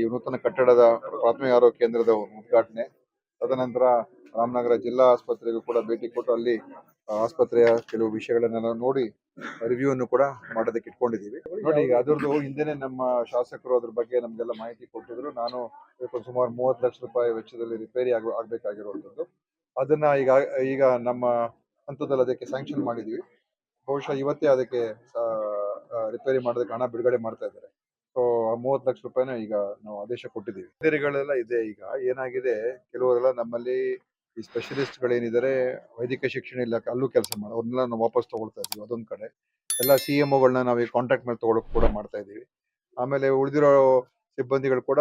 ಈ ನೂತನ ಕಟ್ಟಡದ ಪ್ರಾಥಮಿಕ ಆರೋಗ್ಯ ಕೇಂದ್ರದ ಉದ್ಘಾಟನೆ. ತದನಂತರ ರಾಮನಗರ ಜಿಲ್ಲಾ ಆಸ್ಪತ್ರೆಗೂ ಕೂಡ ಭೇಟಿ ಕೊಟ್ಟು ಅಲ್ಲಿ ಆಸ್ಪತ್ರೆಯ ಕೆಲವು ವಿಷಯಗಳನ್ನೆಲ್ಲ ನೋಡಿ ರಿವ್ಯೂ ಅನ್ನು ಕೂಡ ಮಾಡೋದಕ್ಕೆ ಇಟ್ಕೊಂಡಿದ್ದೀವಿ. ನೋಡಿ, ಈಗ ಅದರದ್ದು ಹಿಂದೆನೆ ನಮ್ಮ ಶಾಸಕರು ಅದ್ರ ಬಗ್ಗೆ ನಮಗೆಲ್ಲ ಮಾಹಿತಿ ಕೊಟ್ಟಿದ್ರು. ನಾನು ಸುಮಾರು ಮೂವತ್ತು ಲಕ್ಷ ರೂಪಾಯಿ ವೆಚ್ಚದಲ್ಲಿ ರಿಪೇರಿ ಆಗ, ಆಗ್ಬೇಕಾಗಿರುವಂಥದ್ದು. ಅದನ್ನ ಈಗ ಈಗ ನಮ್ಮ ಹಂತದಲ್ಲಿ ಅದಕ್ಕೆ ಸ್ಯಾಂಕ್ಷನ್ ಮಾಡಿದೀವಿ ಬಹುಶಃ ಇವತ್ತೇ ಅದಕ್ಕೆ ರಿಪೇರಿ ಮಾಡೋದಕ್ಕೆ ಹಣ ಬಿಡುಗಡೆ ಮಾಡ್ತಾ ಇದ್ದಾರೆ. ಸೊ ಮೂವತ್ತು ಲಕ್ಷ ರೂಪಾಯಿನ ಈಗ ನಾವು ಆದೇಶ ಕೊಟ್ಟಿದ್ದೀವಿ. ಕಚೇರಿಗಳೆಲ್ಲ ಇದೆ ಈಗ. ಏನಾಗಿದೆ? ಕೆಲವರೆಲ್ಲ ನಮ್ಮಲ್ಲಿ ಈ ಸ್ಪೆಷಲಿಸ್ಟ್ಗಳೇನಿದ್ದಾರೆ, ವೈದ್ಯಕೀಯ ಶಿಕ್ಷಣ ಇಲಾಖೆ ಅಲ್ಲೂ ಕೆಲಸ ಮಾಡಿ, ಅವ್ರನ್ನೆಲ್ಲ ನಾವು ವಾಪಸ್ ತಗೊಳ್ತಾ ಇದ್ದೀವಿ, ಅದೊಂದು ಕಡೆ. ಎಲ್ಲ ಸಿ ಎಂ ಒಗಳನ್ನ ನಾವು ಕಾಂಟ್ಯಾಕ್ಟ್ ಮೇಲೆ ತಗೊಳಕ್ ಕೂಡ ಮಾಡ್ತಾ ಇದ್ದೀವಿ. ಆಮೇಲೆ ಉಳಿದಿರೋ ಸಿಬ್ಬಂದಿಗಳು ಕೂಡ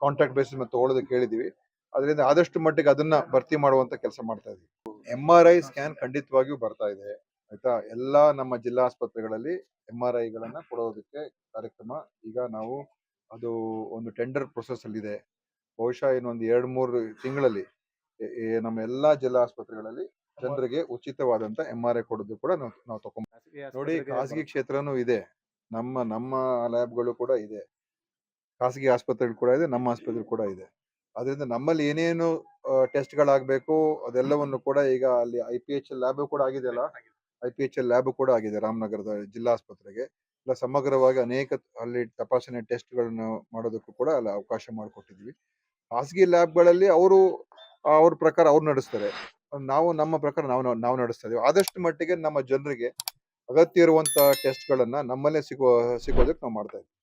ಕಾಂಟ್ಯಾಕ್ಟ್ ಬೇಸಿಸ್ ಮೇಲೆ ತಗೊಳ್ಳೋದಕ್ಕೆ ಹೇಳಿದೀವಿ ಅದರಿಂದ ಆದಷ್ಟು ಮಟ್ಟಿಗೆ ಅದನ್ನ ಭರ್ತಿ ಮಾಡುವಂತ ಕೆಲಸ ಮಾಡ್ತಾ ಇದೀವಿ ಎಂ ಆರ್ ಐ ಸ್ಕ್ಯಾನ್ ಖಂಡಿತವಾಗಿಯೂ ಬರ್ತಾ ಇದೆ. ಆಯ್ತಾ? ಎಲ್ಲಾ ನಮ್ಮ ಜಿಲ್ಲಾ ಆಸ್ಪತ್ರೆಗಳಲ್ಲಿ ಎಂ ಆರ್ ಐಗಳನ್ನ ಕೊಡೋದಕ್ಕೆ ಕಾರ್ಯಕ್ರಮ. ಈಗ ನಾವು ಅದು ಒಂದು ಟೆಂಡರ್ ಪ್ರೊಸೆಸ್ ಅಲ್ಲಿ ಇದೆ ಬಹುಶಃ ಇನ್ನೊಂದು ಎರಡ್ ಮೂರು ತಿಂಗಳಲ್ಲಿ ನಮ್ಮ ಎಲ್ಲಾ ಜಿಲ್ಲಾ ಆಸ್ಪತ್ರೆಗಳಲ್ಲಿ ಜನರಿಗೆ ಉಚಿತವಾದಂತ ಎಂ ಆರ್ ಐ ಕೊಡೋದು ಕೂಡ ನಾವು ನಾವು ತಗೊಂಡ್ ನೋಡಿ ಖಾಸಗಿ ಕ್ಷೇತ್ರನೂ ಇದೆ. ನಮ್ಮ ನಮ್ಮ ಲ್ಯಾಬ್ಗಳು ಕೂಡ ಇದೆ. ಖಾಸಗಿ ಆಸ್ಪತ್ರೆಗಳು ಕೂಡ ಇದೆ ನಮ್ಮ ಆಸ್ಪತ್ರೆ ಕೂಡ ಇದೆ. ಅದರಿಂದ ನಮ್ಮಲ್ಲಿ ಏನೇನು ಟೆಸ್ಟ್ಗಳಾಗಬೇಕು ಅದೆಲ್ಲವನ್ನು ಕೂಡ ಈಗ ಅಲ್ಲಿ ಐ ಪಿ ಎಚ್ ಲ್ಯಾಬ್ ಕೂಡ ಆಗಿದೆಯಲ್ಲ ಐ ಎಲ್ ಲ್ಯಾಬ್ ಕೂಡ ಆಗಿದೆ ರಾಮನಗರದ ಜಿಲ್ಲಾ ಆಸ್ಪತ್ರೆಗೆ ಎಲ್ಲ ಸಮಗ್ರವಾಗಿ ಅನೇಕ ಅಲ್ಲಿ ತಪಾಸಣೆ ಟೆಸ್ಟ್ಗಳನ್ನು ಮಾಡೋದಕ್ಕೂ ಕೂಡ ಅಲ್ಲಿ ಅವಕಾಶ ಮಾಡಿಕೊಟ್ಟಿದ್ವಿ. ಖಾಸಗಿ ಲ್ಯಾಬ್ಗಳಲ್ಲಿ ಅವರು ಅವ್ರ ಪ್ರಕಾರ ಅವ್ರು ನಡೆಸ್ತಾರೆ. ನಾವು, ನಮ್ಮ ಪ್ರಕಾರ ನಾವು ನಾವು ನಡೆಸ್ತಾ ಇದೀವಿ. ಆದಷ್ಟು ಮಟ್ಟಿಗೆ ನಮ್ಮ ಜನರಿಗೆ ಅಗತ್ಯ ಇರುವಂತ ಟೆಸ್ಟ್ಗಳನ್ನ ನಮ್ಮಲ್ಲೇ ಸಿಗೋ, ಸಿಗೋದಕ್ಕೆ ನಾವು ಮಾಡ್ತಾ ಇದ್ದೀವಿ.